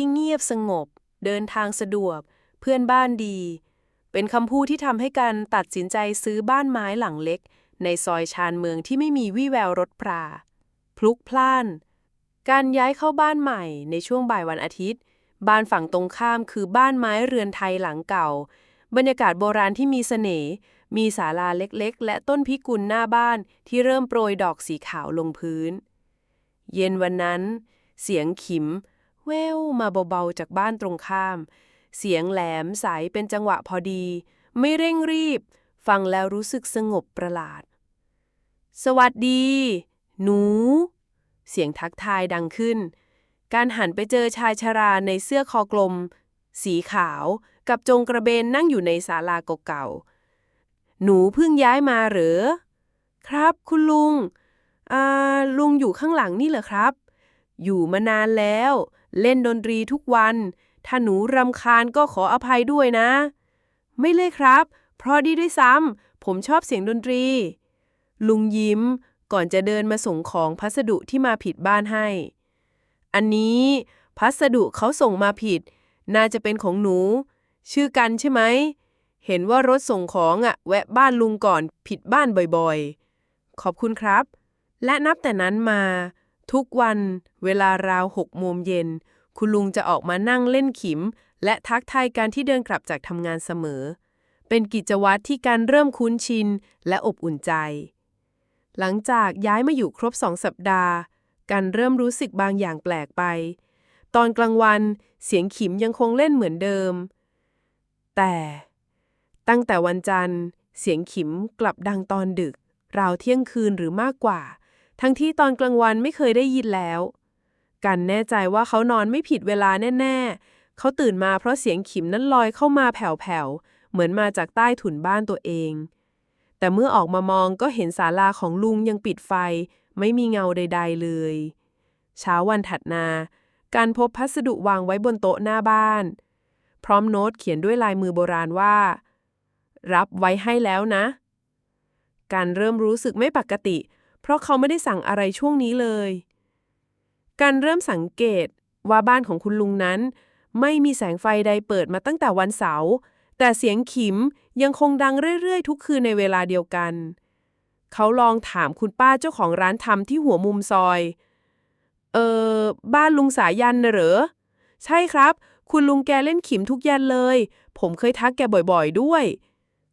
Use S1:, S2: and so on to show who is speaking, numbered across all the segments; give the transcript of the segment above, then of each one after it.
S1: ที่เงียบสงบ เดินทางสะดวก เพื่อนบ้านดี เป็นคำพูดที่ทำให้กันตัดสินใจซื้อบ้านไม้หลังเล็ก ในซอยชานเมืองที่ไม่มีวี่แววรถปรา พลุกพล่าน การย้ายเข้าบ้านใหม่ในช่วงบ่ายวันอาทิตย์ บ้านฝั่งตรงข้ามคือบ้านไม้เรือนไทยหลังเก่า บรรยากาศโบราณที่มีเสน่ห์มีศาลาเล็กๆ และต้นพิกุลหน้าบ้านที่เริ่มโปรยดอกสีขาวลงพื้น เย็นวันนั้น เสียงขิม แววมาเบาๆจากบ้านตรงข้าม เสียงแหลมใสเป็นจังหวะพอดี ไม่เร่งรีบ ฟังแล้วรู้สึกสงบประหลาด สวัสดี หนู เสียงทักทายดังขึ้น การหันไปเจอชายชราในเสื้อคอกลม สีขาวกับจงกระเบนนั่งอยู่ในศาลาเก่าๆ หนูเพิ่งย้ายมาเหรอ ครับคุณลุง อ่า ลุงอยู่ข้างหลังนี่เหรอครับ อยู่มานานแล้ว เล่นดนตรีทุกวัน ถ้าหนูรำคาญก็ขออภัยด้วยนะ ไม่เลยครับ เพราะดีด้วยซ้ำผมชอบเสียงดนตรี ลุงยิ้มก่อนจะเดินมาส่งของพัสดุที่มาผิดบ้านให้ อันนี้พัสดุเขาส่งมาผิด น่าจะเป็นของหนู ชื่อกันใช่ไหม เห็นว่ารถส่งของอะแวะบ้านลุงก่อนผิดบ้านบ่อยๆ ขอบคุณครับ และนับแต่นั้นมา ทุกวันเวลาราวหกโมงเย็น คุณลุงจะออกมานั่งเล่นขิม และทักทายกันที่เดินกลับจากทำงานเสมอ เป็นกิจวัตรที่การเริ่มคุ้นชิน และอบอุ่นใจ หลังจากย้ายมาอยู่ครบสองสัปดาห์กันเริ่มรู้สึกบางอย่างแปลกไป ตอนกลางวันเสียงขิมยังคงเล่นเหมือนเดิม แต่ตั้งแต่วันจันทร์ เสียงขิมกลับดังตอนดึก ราวเที่ยงคืนหรือมากกว่า ทั้งที่ตอนกลางวันไม่เคยได้ยินแล้ว กันแน่ใจว่าเขานอนไม่ผิดเวลาแน่ ๆ เขาตื่นมาเพราะเสียงขิมนั้นลอยเข้ามาแผ่วๆ เหมือนมาจากใต้ถุนบ้านตัวเอง แต่เมื่อออกมามองก็เห็นศาลาของลุงยังปิดไฟ ไม่มีเงาใด ๆ เลย เช้าวันถัดมา การพบพัสดุวางไว้บนโต๊ะหน้าบ้าน พร้อมโน้ตเขียนด้วยลายมือโบราณว่า รับไว้ให้แล้วนะ การเริ่มรู้สึกไม่ปกติเราะเขาไม่ได้สั่งอะไรช่วงนี้เลย การเริ่มสังเกตว่าบ้านของคุณลุงนั้น ไม่มีแสงไฟใดเปิดมาตั้งแต่วันเสาร์แต่เสียงขิมยังคงดังเรื่อยๆ ทุกคืนในเวลาเดียวกัน เขาลองถามคุณป้าเจ้าของร้านทำที่หัวมุมซอย เออ บ้านลุงสายันน่ะเหรอ ใช่ครับ คุณลุงแกเล่นขิมทุกยันเลย ผมเคยทักแกบ่อยๆด้วย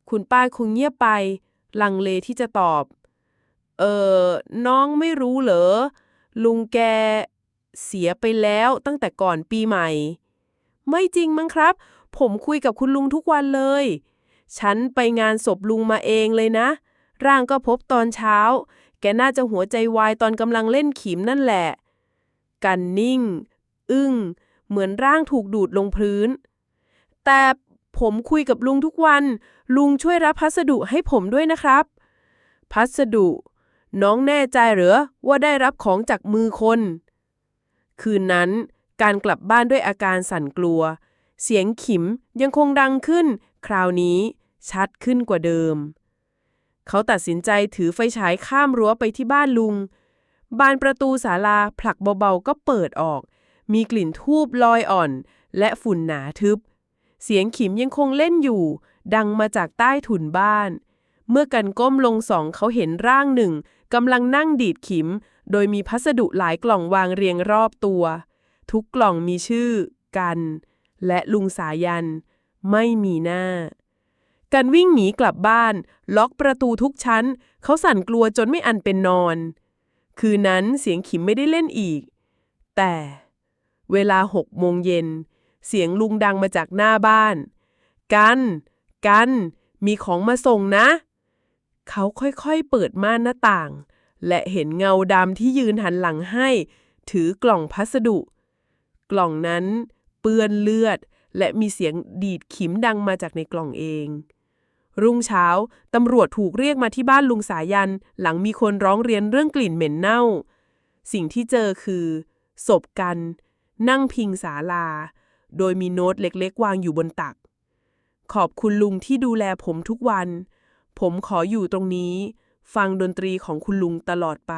S1: คุณป้าคงเงียบไป ลังเลที่จะตอบ เออน้องไม่รู้เหรอ ลุงแกเสียไปแล้วตั้งแต่ก่อนปีใหม่ ไม่จริงมั้งครับ ผมคุยกับคุณลุงทุกวันเลย ฉันไปงานศพลุงมาเองเลยนะ ร่างก็พบตอนเช้า แกน่าจะหัวใจวายตอนกำลังเล่นขิมนั่นแหละ กันนิ่ง อึ้ง เหมือนร่างถูกดูดลงพื้น แต่ผมคุยกับลุงทุกวัน ลุงช่วยรับพัสดุให้ผมด้วยนะครับ พัสดุ น้องแน่ใจเหรอว่าได้รับของจากมือคน คืนนั้น การกลับบ้านด้วยอาการสั่นกลัว เสียงขิมยังคงดังขึ้น คราวนี้ชัดขึ้นกว่าเดิม เขาตัดสินใจถือไฟฉายข้ามรั้วไปที่บ้านลุง บานประตูศาลาผลักเบาๆก็เปิดออก มีกลิ่นทูบลอยอ่อน และฝุ่นหนาทึบ เสียงขิมยังคงเล่นอยู่ ดังมาจากใต้ถุนบ้านเมื่อกันก้มลงสองเขาเห็นร่างหนึ่ง กำลังนั่งดีดขิม โดยมีพัสดุหลายกล่องวางเรียงรอบตัว ทุกกล่องมีชื่อ กัน และลุงสายัน ไม่มีหน้า กันวิ่งหนีกลับบ้าน ล็อกประตูทุกชั้น เขาสั่นกลัวจนไม่อันเป็นนอน คืนนั้นเสียงขิมไม่ได้เล่นอีก แต่เวลาหกโมงเย็น เสียงลุงดังมาจากหน้าบ้าน กัน กัน มีของมาส่งนะ เขาค่อยๆ เปิดม่านหน้าต่าง และเห็นเงาดำที่ยืนหันหลังให้ ถือกล่องพัสดุ กล่องนั้นเปื้อนเลือด และมีเสียงดีดขิมดังมาจากในกล่องเอง รุ่งเช้า ตำรวจถูกเรียกมาที่บ้านลุงสายัน หลังมีคนร้องเรียนเรื่องกลิ่นเหม็นเน่า สิ่งที่เจอคือศพกัน นั่งพิงศาลา โดยมีโน้ตเล็กๆ วางอยู่บนตัก ขอบคุณลุงที่ดูแลผมทุกวัน ผมขออยู่ตรงนี้ ฟังดนตรีของคุณลุงตลอดไป